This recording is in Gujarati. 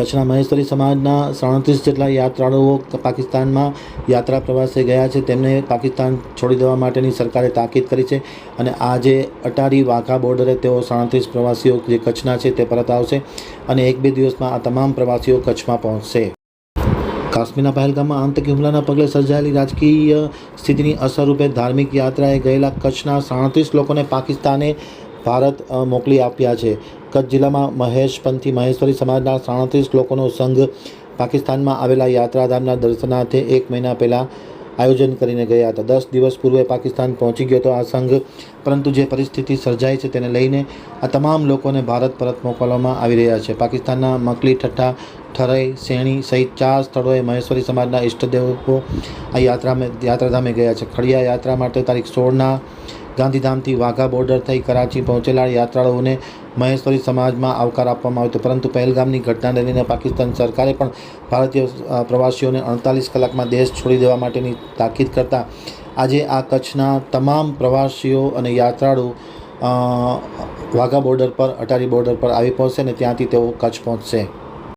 કચ્છના મહેશ્વરી સમાજના સાડત્રીસ જેટલા યાત્રાળુઓ પાકિસ્તાનમાં યાત્રા પ્રવાસે ગયા છે. તેમને પાકિસ્તાન છોડી દેવા માટેની સરકારે તાકીદ કરી છે અને આજે અટારી વાઘા બોર્ડરે તેઓ સાડત્રીસ પ્રવાસીઓ જે કચ્છના છે તે પરત આવશે અને એક બે દિવસમાં આ તમામ પ્રવાસીઓ કચ્છમાં પહોંચશે. કાશ્મીરના પહેલગામમાં આતંકી હુમલાના પગલે સર્જાયેલી રાજકીય સ્થિતિની અસરરૂપે ધાર્મિક યાત્રાએ ગયેલા કચ્છના સાડત્રીસ લોકોને પાકિસ્તાને ભારત મોકલી આપ્યા છે. કચ્છ જિલ્લામાં મહેશપંથી મહેશ્વરી સમાજના સાડત્રીસ લોકોનો સંઘ પાકિસ્તાનમાં આવેલા યાત્રાધામના દર્શનાર્થે એક મહિના પહેલાં આયોજન કરીને ગયા હતા. દસ દિવસ પૂર્વે પાકિસ્તાન પહોંચી ગયો હતો આ સંઘ, પરંતુ જે પરિસ્થિતિ સર્જાઈ છે તેને લઈને આ તમામ લોકોને ભારત પરત મોકલવામાં આવી રહ્યા છે. પાકિસ્તાનના મકલી, ઠઠ્ઠા, ઠરઈ, સેણી સહિત ચાર સ્થળોએ મહેશ્વરી સમાજના ઈષ્ટદેવો આ યાત્રામાં, યાત્રાધામે ગયા છે. ખડિયા યાત્રા માટે તારીખ સોળના ગાંધીધામથી વાઘા બોર્ડર થઈ કરાચી પહોંચેલા યાત્રાળુઓને મહેશ્વરી સમાજમાં આવકાર આપવામાં આવ્યો હતો. પરંતુ પહેલગામની ઘટનાને લઈને પાકિસ્તાન સરકારે પણ ભારતીય પ્રવાસીઓને અડતાલીસ કલાકમાં દેશ છોડી દેવા માટેની તાકીદ કરતાં આજે આ કચ્છના તમામ પ્રવાસીઓ અને યાત્રાળુ વાઘા બોર્ડર પર, અટારી બોર્ડર પર આવી પહોંચશે અને ત્યાંથી તેઓ કચ્છ પહોંચશે.